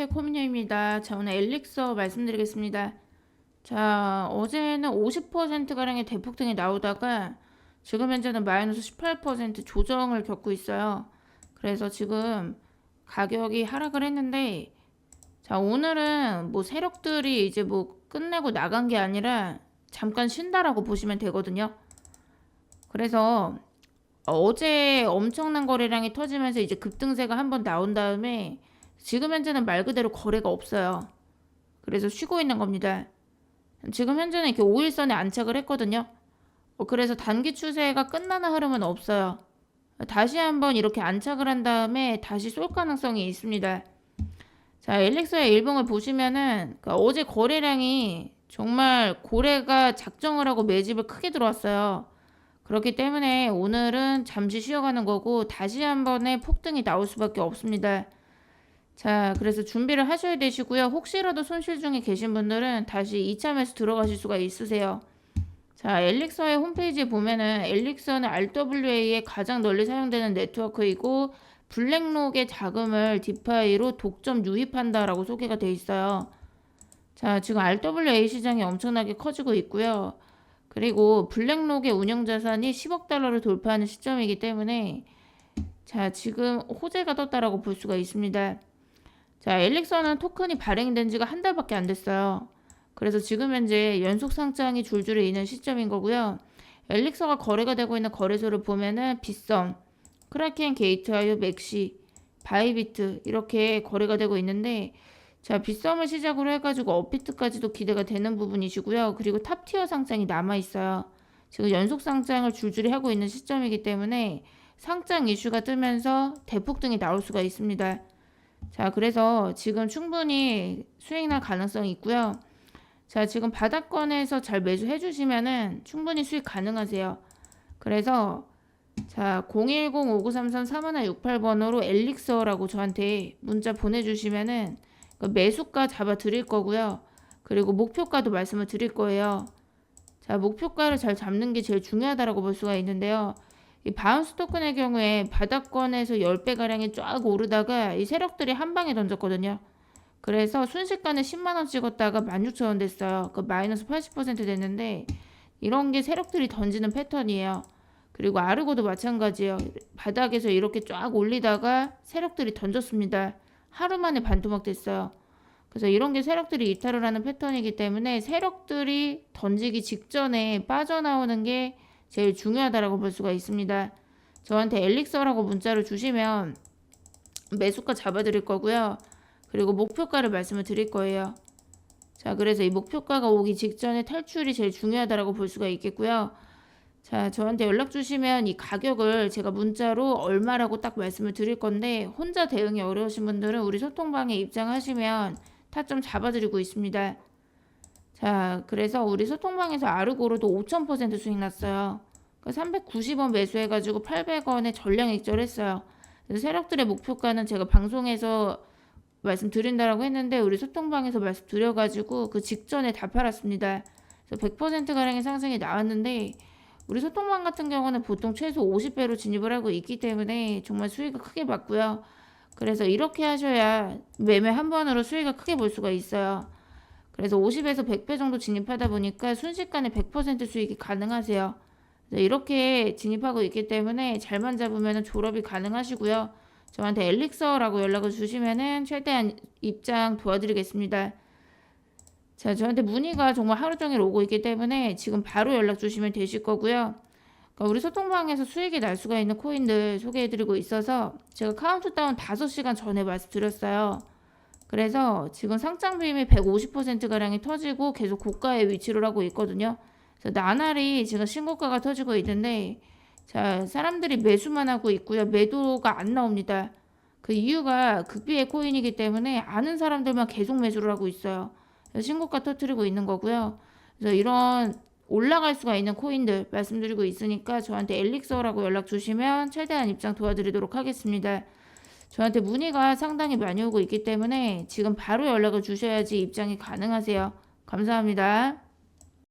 안녕하세요. 코미녀입니다. 자, 오늘 엘릭서 말씀드리겠습니다. 자, 어제는 50%가량의 대폭등이 나오다가 지금 현재는 마이너스 18% 조정을 겪고 있어요. 그래서 지금 가격이 하락을 했는데 자, 오늘은 뭐 세력들이 이제 뭐 끝내고 나간 게 아니라 잠깐 쉰다라고 보시면 되거든요. 그래서 어제 엄청난 거래량이 터지면서 이제 급등세가 한번 나온 다음에 지금 현재는 말 그대로 거래가 없어요. 그래서 쉬고 있는 겁니다. 지금 현재는 이렇게 5일선에 안착을 했거든요. 어, 그래서 단기 추세가 끝나는 흐름은 없어요. 다시 한번 이렇게 안착을 한 다음에 다시 쏠 가능성이 있습니다. 자, 엘릭서의 일봉을 보시면은 그러니까 어제 거래량이 정말 고래가 작정을 하고 매집을 크게 들어왔어요. 그렇기 때문에 오늘은 잠시 쉬어가는 거고 다시 한 번의 폭등이 나올 수밖에 없습니다. 자, 그래서 준비를 하셔야 되시고요. 혹시라도 손실 중에 계신 분들은 다시 2차 매수 들어가실 수가 있으세요. 자, 엘릭서의 홈페이지에 보면은 엘릭서는 RWA에 가장 널리 사용되는 네트워크이고 블랙록의 자금을 디파이로 독점 유입한다라고 소개가 돼 있어요. 자, 지금 RWA 시장이 엄청나게 커지고 있고요. 그리고 블랙록의 운영 자산이 10억 달러를 돌파하는 시점이기 때문에 자, 지금 호재가 떴다라고 볼 수가 있습니다. 자, 엘릭서는 토큰이 발행된 지가 한 달밖에 안 됐어요. 그래서 지금 현재 연속 상장이 줄줄이 있는 시점인 거고요. 엘릭서가 거래가 되고 있는 거래소를 보면은 빗썸, 크라켄 게이트와이어 맥시, 바이비트 이렇게 거래가 되고 있는데 자, 빗썸을 시작으로 해가지고 업비트까지도 기대가 되는 부분이시고요. 그리고 탑티어 상장이 남아 있어요. 지금 연속 상장을 줄줄이 하고 있는 시점이기 때문에 상장 이슈가 뜨면서 대폭등이 나올 수가 있습니다. 자, 그래서 지금 충분히 수익 날 가능성이 있고요. 자, 지금 바닥권에서 잘 매수해 주시면은 충분히 수익 가능하세요. 그래서 자, 010-5933-3168번으로 엘릭서라고 저한테 문자 보내주시면은 그 매수가 잡아 드릴 거고요. 그리고 목표가도 말씀을 드릴 거예요. 자, 목표가를 잘 잡는 게 제일 중요하다라고 볼 수가 있는데요. 이 바운스 토큰의 경우에 바닥권에서 10배 가량이 쫙 오르다가 이 세력들이 한 방에 던졌거든요. 그래서 순식간에 10만 원 찍었다가 16,000원 됐어요. 그 마이너스 80% 됐는데 이런 게 세력들이 던지는 패턴이에요. 그리고 아르고도 마찬가지예요. 바닥에서 이렇게 쫙 올리다가 세력들이 던졌습니다. 하루 만에 반토막 됐어요. 그래서 이런 게 세력들이 이탈을 하는 패턴이기 때문에 세력들이 던지기 직전에 빠져나오는 게 제일 중요하다라고 볼 수가 있습니다. 저한테 엘릭서라고 문자를 주시면 매수가 잡아드릴 거고요. 그리고 목표가를 말씀을 드릴 거예요. 자, 그래서 이 목표가가 오기 직전에 탈출이 제일 중요하다라고 볼 수가 있겠고요. 자, 저한테 연락 주시면 이 가격을 제가 문자로 얼마라고 딱 말씀을 드릴 건데 혼자 대응이 어려우신 분들은 우리 소통방에 입장하시면 타점 잡아드리고 있습니다. 자, 그래서 우리 소통방에서 아르고로도 5,000% 수익 났어요. 그 390원 매수해가지고 800원에 전량 익절했어요. 그래서 세력들의 목표가는 제가 방송에서 말씀드린다라고 했는데 우리 소통방에서 말씀드려가지고 그 직전에 다 팔았습니다. 그래서 100% 가량의 상승이 나왔는데 우리 소통방 같은 경우는 보통 최소 50배로 진입을 하고 있기 때문에 정말 수익을 크게 봤고요. 그래서 이렇게 하셔야 매매 한 번으로 수익을 크게 볼 수가 있어요. 그래서 50에서 100배 정도 진입하다 보니까 순식간에 100% 수익이 가능하세요. 이렇게 진입하고 있기 때문에 잘만 잡으면 졸업이 가능하시고요. 저한테 엘릭서라고 연락을 주시면은 최대한 입장 도와드리겠습니다. 자, 저한테 문의가 정말 하루 종일 오고 있기 때문에 지금 바로 연락 주시면 되실 거고요. 그러니까 우리 소통방에서 수익이 날 수가 있는 코인들 소개해드리고 있어서 제가 카운트다운 5시간 전에 말씀드렸어요. 그래서 지금 상장 비임이 150%가량이 터지고 계속 고가의 위치를 하고 있거든요. 그래서 나날이 지금 신고가가 터지고 있는데 자, 사람들이 매수만 하고 있고요. 매도가 안 나옵니다. 그 이유가 극비의 코인이기 때문에 아는 사람들만 계속 매수를 하고 있어요. 신고가 터트리고 있는 거고요. 그래서 이런 올라갈 수가 있는 코인들 말씀드리고 있으니까 저한테 엘릭서라고 연락 주시면 최대한 입장 도와드리도록 하겠습니다. 저한테 문의가 상당히 많이 오고 있기 때문에 지금 바로 연락을 주셔야지 입장이 가능하세요. 감사합니다.